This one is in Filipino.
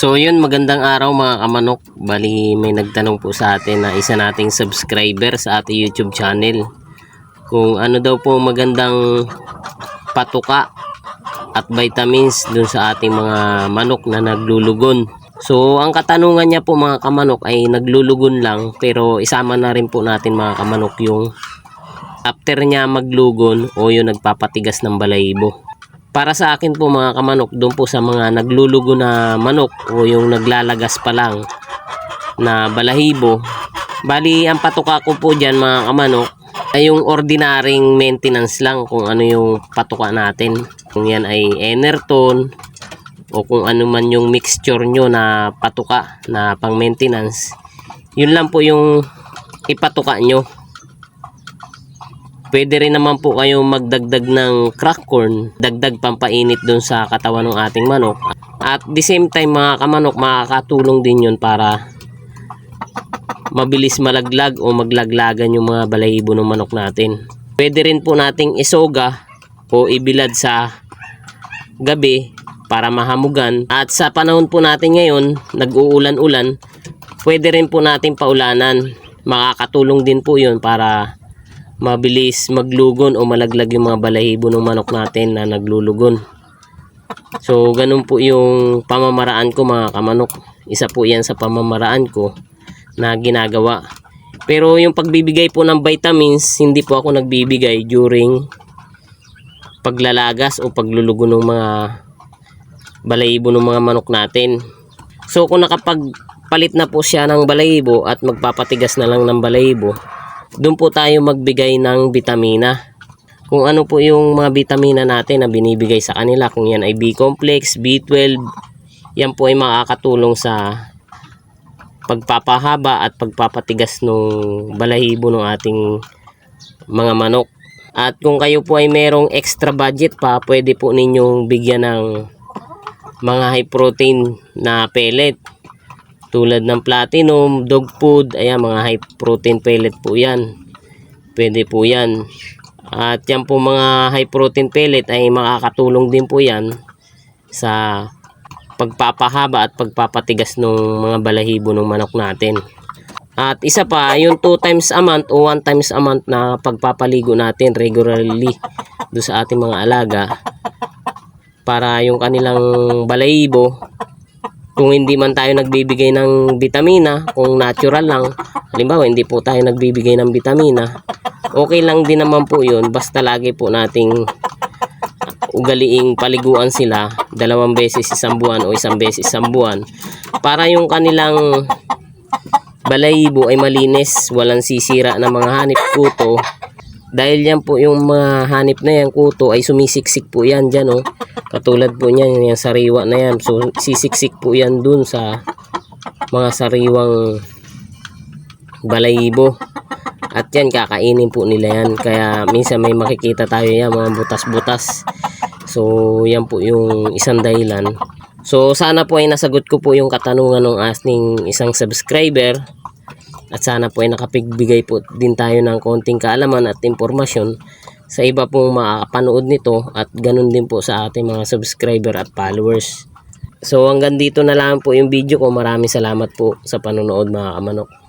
So yun, magandang araw mga kamanok. Bali may nagtanong po sa atin na isa nating subscriber sa ating YouTube channel. Kung ano daw po magandang patuka at vitamins dun sa ating mga manok na naglulugon. So ang katanungan niya po mga kamanok ay naglulugon lang pero isama na rin po natin mga kamanok yung after niya maglugon o yung nagpapatigas ng balahibo. Para sa akin po mga kamanok, doon po sa mga naglulugo na manok o yung naglalagas pa lang na balahibo. Bali, ang patuka ko po dyan mga kamanok ay yung ordinaryong maintenance lang kung ano yung patuka natin. Kung yan ay Enerton o kung ano man yung mixture nyo na patuka na pang maintenance. Yun lang po yung ipatuka nyo. Pwede rin naman po kayong magdagdag ng crack corn, dagdag pampainit dun sa katawan ng ating manok. At the same time mga kamanok, makakatulong din yun para mabilis malaglag o maglaglagan yung mga balahibo ng manok natin. Pwede rin po nating isoga o ibilad sa gabi para mahamugan. At sa panahon po natin ngayon, nag-uulan-ulan, pwede rin po natin paulanan. Makakatulong din po yun para mabilis maglugon o malaglag yung mga balahibo ng manok natin na naglulugon. So, ganun po yung pamamaraan ko mga kamanok. Isa po yan sa pamamaraan ko na ginagawa. Pero yung pagbibigay po ng vitamins, hindi po ako nagbibigay during paglalagas o paglulugo ng mga balahibo ng mga manok natin. So, kung nakapagpalit na po siya ng balahibo at magpapatigas na lang ng balahibo, doon po tayo magbigay ng vitamina. Kung ano po yung mga vitamina natin na binibigay sa kanila, kung yan ay B-complex, B12, yan po ay makakatulong sa pagpapahaba at pagpapatigas ng balahibo ng ating mga manok. At kung kayo po ay merong extra budget pa, pwede po ninyong bigyan ng mga high protein na pellet tulad ng platinum, dog food, ayan mga high protein pellet po yan. Pwede po yan. At yan po mga high protein pellet ay makakatulong din po yan sa pagpapahaba at pagpapatigas ng mga balahibo ng manok natin. At isa pa, yung 2 times a month o 1 times a month na pagpapaligo natin regularly do sa ating mga alaga para yung kanilang balahibo kung hindi man tayo nagbibigay ng vitamina, kung natural lang, halimbawa hindi po tayo nagbibigay ng vitamina, okay lang din naman po yun, basta lagi po nating ugaliing paliguan sila dalawang beses isang buwan o isang beses isang buwan para yung kanilang balahibo ay malinis, walang sisira ng mga hanip kuto dahil yan po yung mga hanip na yan kuto ay sumisiksik po yan dyan oh. Katulad po niyan yung sariwa na yan. So sisiksik po yan dun sa mga sariwang balayibo. At yan kakainin po nila yan. Kaya minsan may makikita tayo yan mga butas-butas. So yan po yung isang dahilan. So sana po ay nasagot ko po yung katanungan ng asking isang subscriber. At sana po ay nakapigbigay po din tayo ng konting kaalaman at impormasyon sa iba pong makakapanood nito at ganun din po sa ating mga subscriber at followers. So hanggang dito na lang po yung video ko. Maraming salamat po sa panonood mga kamanok.